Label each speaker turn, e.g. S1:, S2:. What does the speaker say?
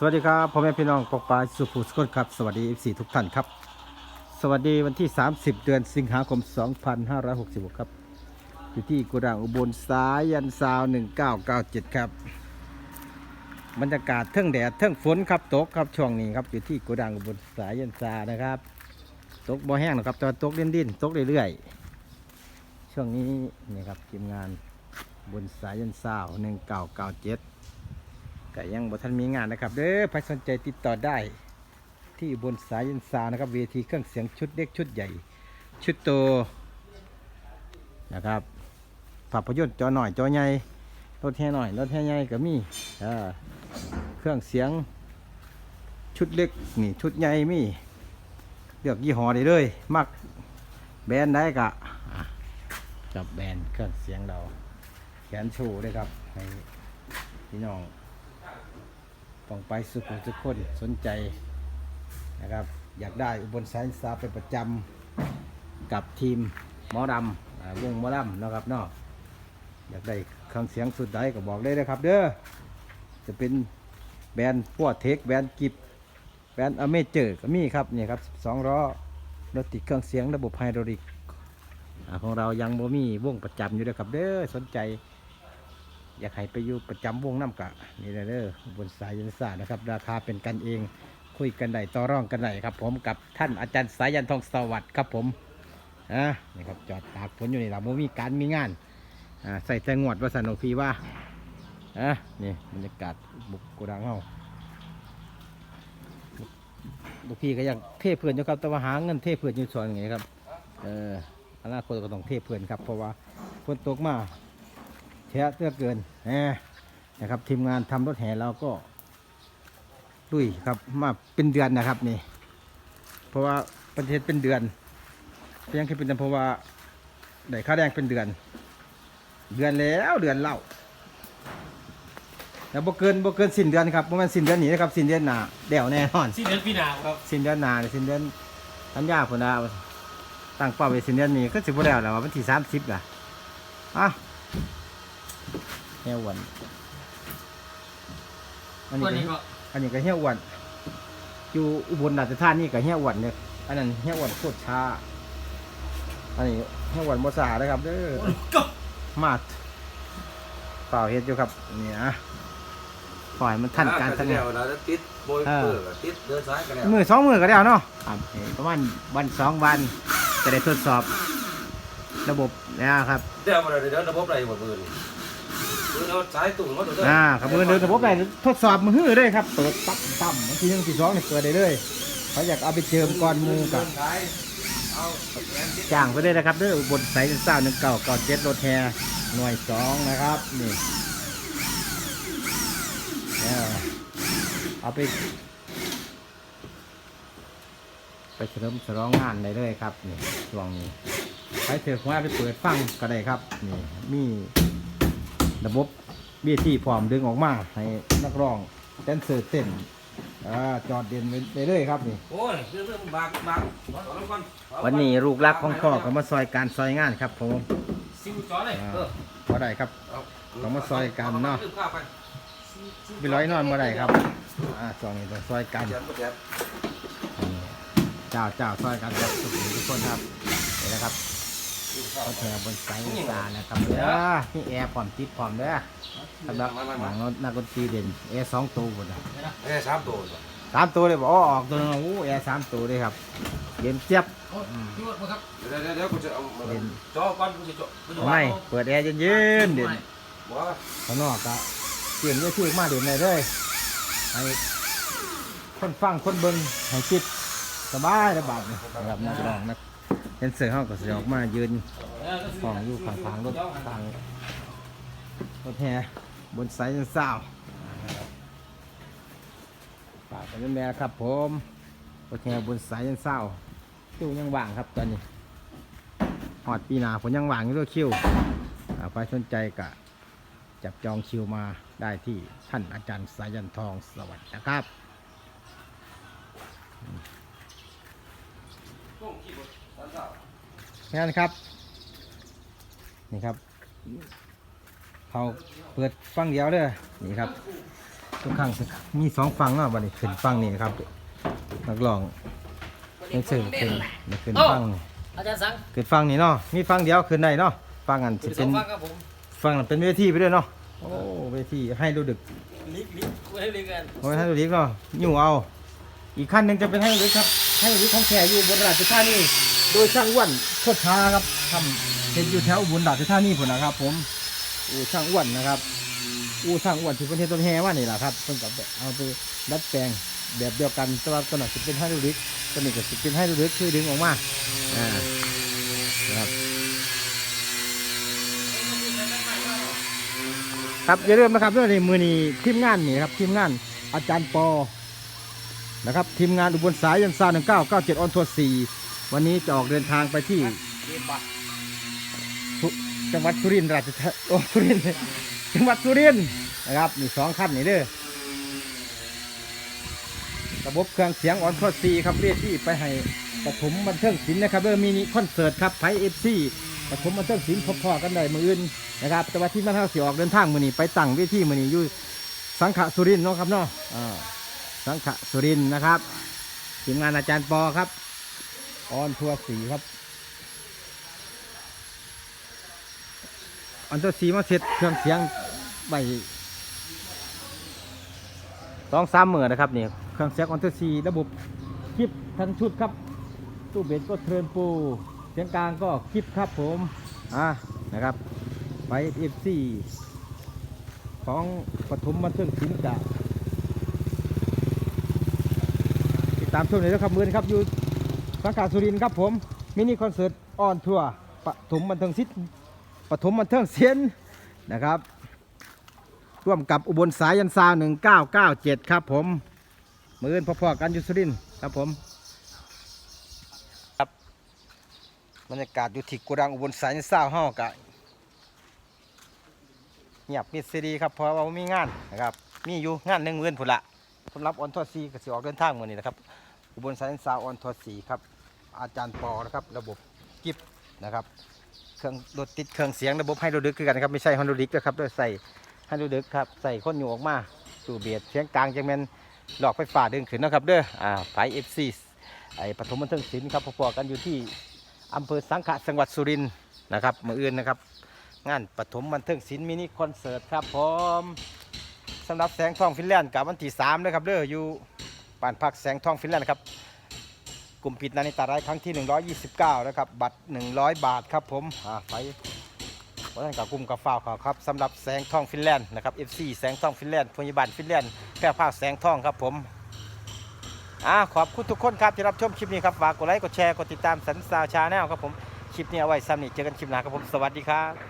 S1: สวัสดีครับพ่อแม่พี่น้องปกปลาสุภูสกลครับ สวัสดี FC ทุกท่านครับ สวัสดีวันที่ 30 เดือนสิงหาคม 2566 ครับอยู่ที่กุดังอุบลสายยันซาว 1997 ครับ บรรยากาศเทิงแดดเทิงฝนครับตกครับช่วงนี้ครับอยู่ที่กุดังอุบลสายยันซานะครับตกบ่แห้งหรอกครับแต่ตกเล่นดิ้นๆตกเรื่อยๆช่วงนี้นี่ครับทีมงานบนสายยันซาว 1997 ก็ยังบ่ทันมีงานนะครับ เด้อใครสนใจติดต่อได้ ที่บนสายยันซานะครับเวทีเครื่องเสียงชุดเล็กชุดใหญ่ ชุดโตนะครับภาพยนตร์จอหน่อยจอใหญ่รถแห่หน่อยรถแห่ใหญ่ก็มีเครื่องเสียงชุดเล็กนี่ชุดใหญ่มีเลือกยี่ห้อได้เลย มักแบรนด์ได้กะอะกับแบรนด์เครื่องเสียงเรา แขนโชว์ด้วยครับให้พี่น้อง ต้องไปสุขุมทุกคนสนใจนะครับ อยากได้อุบลไซน์ซาเป็นประจำกับทีมหมอดำวงหมอดำนะครับเนาะอยากได้เครื่องเสียงสุดใดก็บอกเลยนะครับเด้อจะเป็นแบรนด์พวกเทคแบรนด์กิบแบรนด์อเมเจอร์ก็มีครับนี่ครับสองล้อรถติดเครื่องเสียงระบบไฮดรอลิกของเรายังบ่มีวงประจำอยู่นะครับเด้อสนใจ อยากให้ไปอยู่ประจำวงน้ำกะนี่เด้อบนสายยันศาสนะครับ ราคาเป็นกันเองคุยกันได้ต่อรองกันได้ครับ ผมกับท่านอาจารย์สายยันทองสวัสดิ์ครับผมอ่านี่ครับจอดตากฝนอยู่นี่เราไม่มีการมีงานอ่าใส่แต่งวดว่าสันโนพีว่าอะนี่บรรยากาศบุกโกดังเฮาลูกพี่ก็อยากเทเพื่อนอยู่ครับแต่ว่าหาเงินเทเพื่อนอยู่ส่วนอย่างนี้ครับเอออนาคตก็ต้องเทเพื่อนครับ เพราะว่าฝนตกมา แท้เตื้อเกินแหมนะครับทีมงานทำรถแห่เราก็ลุยครับมาเป็นเดือนนะครับนี่ เพราะว่าประเทศเป็นเดือนเพียงแค่เป็นเดือนเพราะว่าได้ค่าแรงเป็นเดือน เดือนแล้วเดือนเล่าแล้วบ่เกินบ่เกินสิ้นเดือนครับประมาณสิ้นเดือนนี้นะครับสิ้นเดือนหน้าเดี่ยวแน่นอน
S2: สิ้นเดือนปีหน้าครับ
S1: สิ้นเดือนหน้าสิ้นเดือนธันยาพุ่นนะตั้งเป้าไว้สิ้นเดือนนี้ก็สิบ่แล้วแหละว่าวันที่30ล่ะอะ เฮียอ้วันอัน
S2: วัน
S1: นี้
S2: นี้
S1: ก็
S2: ก็
S1: อันนี้ก็เฮียอ้วันอยู่อุบลราชธานีกับเฮียอ้วันเนี่ยอันนั้นเฮียอ้วันโคตรช้า อันนี้เฮียอ้วันโมสานะครับเด้อ
S2: ก็
S1: มาดเปล่าเฮ็ดอยู่ครับนี่นะปล่อยมันทันการทำงาน
S3: เเราจะติดโบย
S1: เออ
S3: เปื้อก็ติดเดินซ้ายกันแล้ว
S1: มือสองมือก็แล้วเนาะครับนี่ประมาณวันสองวันจะได้ทดสอบ ระบบนะครับ
S3: เดี๋ยวมันเดินระบบอะไรหมดมือนี่คือเรา สายตุ่มาตัวเด้
S1: อ่าครับมือเดินระบบได้ทดสอบมือหื้อเลยครับเปิดปั๊บปั๊มบางทีหนึ่งทีสองเนี่ยเปิดได้เลยเขาอยากเอาไปเจิมก่อนหมูกับจ้างไปได้นะครับด้อบนสายเศร้าหนึ่งเก่าก่อนเจ็ดรถแฮหน่วยสองนะครับนี่เอาไป ไปเฉลิมฉลองงานได้เลยครับนี่ช่วงนี้ใครเถือะว่าไปเปิดฟังก็ได้ครับนี่มี ระบบเบี้ยที่พร้อมดึงออกมาให้นักร้องแดนเซอร์เต้นอ่าจอดเด่นไปเลยครับนี่
S3: โอ้ยเรื่องเรื่องบากบากขอรบก่อน
S1: วันนี้ลูกรักของพ่อก็มาซอยการซอยงานครับผม
S2: ซิวจอเลย
S1: อ่า
S3: เออ
S1: พอได้ครับ
S3: เอา
S1: ต้องมาซอยกันเนาะ
S3: ลืมข้าวไป
S1: ไปร้อยนอนมาได้ครับอ่าสองนี้ต้องซอยกัน
S3: เจ็บเจ็บ
S1: นี่เจ้าเจ้าซอยกันครับทุกคนทุกคนครับเห็นนะครับ
S3: ลืมข้าว
S1: เขา
S3: ไป
S1: แถวบนสายตานะครับเด้อนี่แอร์พร้อมติดพร้อมเด้อสำหรับหนังนักดนตรีเด่นแอร์สองตัวหมดอะ
S3: เอ้ยสามตัวเหรอ
S1: สามตัวเลยบอกอ๋อออกตัวนึงโอ้แอร์สามตัวเลยครับเย็นเจี๊ยบ
S2: โอ้พี่ว่าครับ
S3: เดี๋ยวเดี๋ยวเดี๋ยวกูจะเอามา
S1: เด่น
S3: จ่อก่อนกูจะจ่อกูจะ
S1: ข้างในเปิดแอร์เย็นๆเด่น
S3: ว่า
S1: ข้างนอกก็เปลี่ยนเยอะชื่อมาเด่นเลยเลยให้คนฟังคนเบิ่งให้จิตสบายระบาดนะครับนักร้องนัก เดนเซอร์เขาก็จะอออกมายืนห้องอยู่ข้างทางรถทางรถแห่บนสายยันเศร้าฝากกันด้วยแม่ครับผมรถแห่บนสายยันเศร้าคิวยังว่างครับตอนนี้หอดปีนาผมยังว่างอยู่ด้วยคิวใครสนใจกะจับจองคิวมาได้ที่ท่านอาจารย์สายันทองสวัสดีนะครับ
S3: ต้องขี้บดสามสาว
S1: งั้นครับ นี่ครับ เขาเปิดฟังเดียวเลยนี่ครับทุกครั้งสิมีสองฟังเนาะบัดนี้ขึ้นฟังนี่ครับนักร้องนักเสิร์ฟขึ้นขึ้นฟังนี่
S2: อาจารย์สัง
S1: ขึ้นฟังนี่เนาะมีฟังเดียวขึ้นได้เนาะฟังอัน
S2: คุ
S1: สิ
S2: ณส
S1: เป็
S2: อนงฟังครับผม
S1: ฟังนั้นเป็นเวทีไปด้วยเนาะโอ้เวทีให้ดูดึก
S2: ลิกลิกไว้ลิกกัน
S1: โอ้ยให้ดูดึกเนาะอยู่เอา อีกขั้นหนึ่งจะเป็นให้ดูดึกครับ ให้ดูดึกของแขอยู่บนราชธานี โดยช่างอ้วนโคตรช้าครับทำเป็นอยู่แถวอุบลราชธานีพุ่นะครับ ผมอูช่างอ้วนนะครับอูช่างอ้วนที่ประเทศต้นแฮว่านี่แหละครับเพิ่นกับเอาไปดัดแปลงแบบเดียวกันแต่ว่าตัวนั้นจะเป็นให้ดูดึกตัวนี้ก็จะเป็นให้ดูดึกคือดึงออกมาอ่านะครับครับอย่าลืมนะครับเรื่องในมือนี้ทีมงานนี่นะครับทีมงานอาจารย์ปอนะครับทีมงานอุบลสายยันซาหนึ่งเก้าเก้าเจ็ดออนทัวร์สี่ วันนี้จะออกเดินทางไปที่จังหวัดสุรินทร์ราชธาโอ้สุรินทร์จังหวัดสุรินทร์นะครับมีสองขั้นนี่เด้อระบบเครื่องเสียงออนทอซีครับเรียกที่ไปให้ปฐมบันเทิงศิลป์นะครับเด้อมินิคอนเสิร์ตครับไพเอฟซีปฐมบันเทิงศิลป์พอๆกันได้มืออื่นนะครับแต่ว่าที่มาเท่าเสียออกเดินทางมือนี้ไปตั้งเวทีมือนี้อยู่สังขะสุรินทร์เนาะครับเนาะอ่าสังขะสุรินทร์นะครับทีมงานอาจารย์ปอครับ ออนทัวร์สีครับอันตัวสีมาเสร็จเครื่องเสียงใบสองสามหมื่นนะครับนี่เครื่องเสียงอันตัวสีระบบคลิปทั้งชุดครับตู้เบสก็เทิร์นปูเสียงกลางก็คลิปครับผมอ่านะครับไปเอฟซีของปฐมบันเทิงศิลป์จะติดตามชมเลยนะครับมือนี้ครับอยู่ สังกัดสุรินทร์ครับผม มินิคอนเสิร์ตออนทัวร์ปฐมบันเทิงศิลป์ปฐมบันเทิงเสียนนะครับ ร่วมกับอุบลสายันซาว1997 ครับผมมืออนพ่อๆกันยุสุรินทร์ครับผมครับบรรยากาศอยู่ที่โกดังอุบลสายันซาวเฮากะเงียบมิดซีดีครับเพราะว่ามีงานนะครับมีอยู่งานหนึ่งมื่นผุละสำหรับออนทอซีก็สิออกเดินทางมื่อนี้นะครับอุบลสายันซาวออนทอซีครับ อาจารย์ปอนะครับระบบกิฟนะครับเครื่องรถติดเครื่องเสียงระบบไฮโดรลิกคือกันนะครับไม่ใช่ฮอนดรลิกนะครับด้วยใส่ไฮโดรลิกครับใส่คนอยู่ออกมาสู่เบียดเสียงกลางจังแมนหลอกไฟฟ้าดึงขึ้นนะครับเด้ออ่าไฟเอฟซีไอปฐมบันเทิงศิลป์ครับพอๆกันอยู่ที่อำเภอสังขะจังหวัดสุรินทร์นะครับมืออื่นนะครับงานปฐมบันเทิงศิลป์มินิคอนเสิร์ตครับผมสำหรับแสงทองฟินแลนด์กับวันที่สามนะครับเด้ออยู่บ้านพักแสงทองฟินแลนด์ครับ กลุ่มปิดนานิตาไรครั้งที่ 129 นะครับ บัตร 100 บาทครับผมอ่าไปวันนั้นกับกลุ่มกับฟ้าวเขาครับสำหรับแสงทองฟินแลนด์นะครับ FC แสงทองฟินแลนด์พยาบาลฟินแลนด์แพร่ภาคแสงทองครับผมอ่าขอบคุณทุกคนครับที่รับชมคลิปนี้ครับฝากกดไลค์กดแชร์กดติดตามสันสาวชาแนลครับผมคลิปนี้เอาไว้ซ้ำนี่เจอกันคลิปหน้าครับผมสวัสดีครับ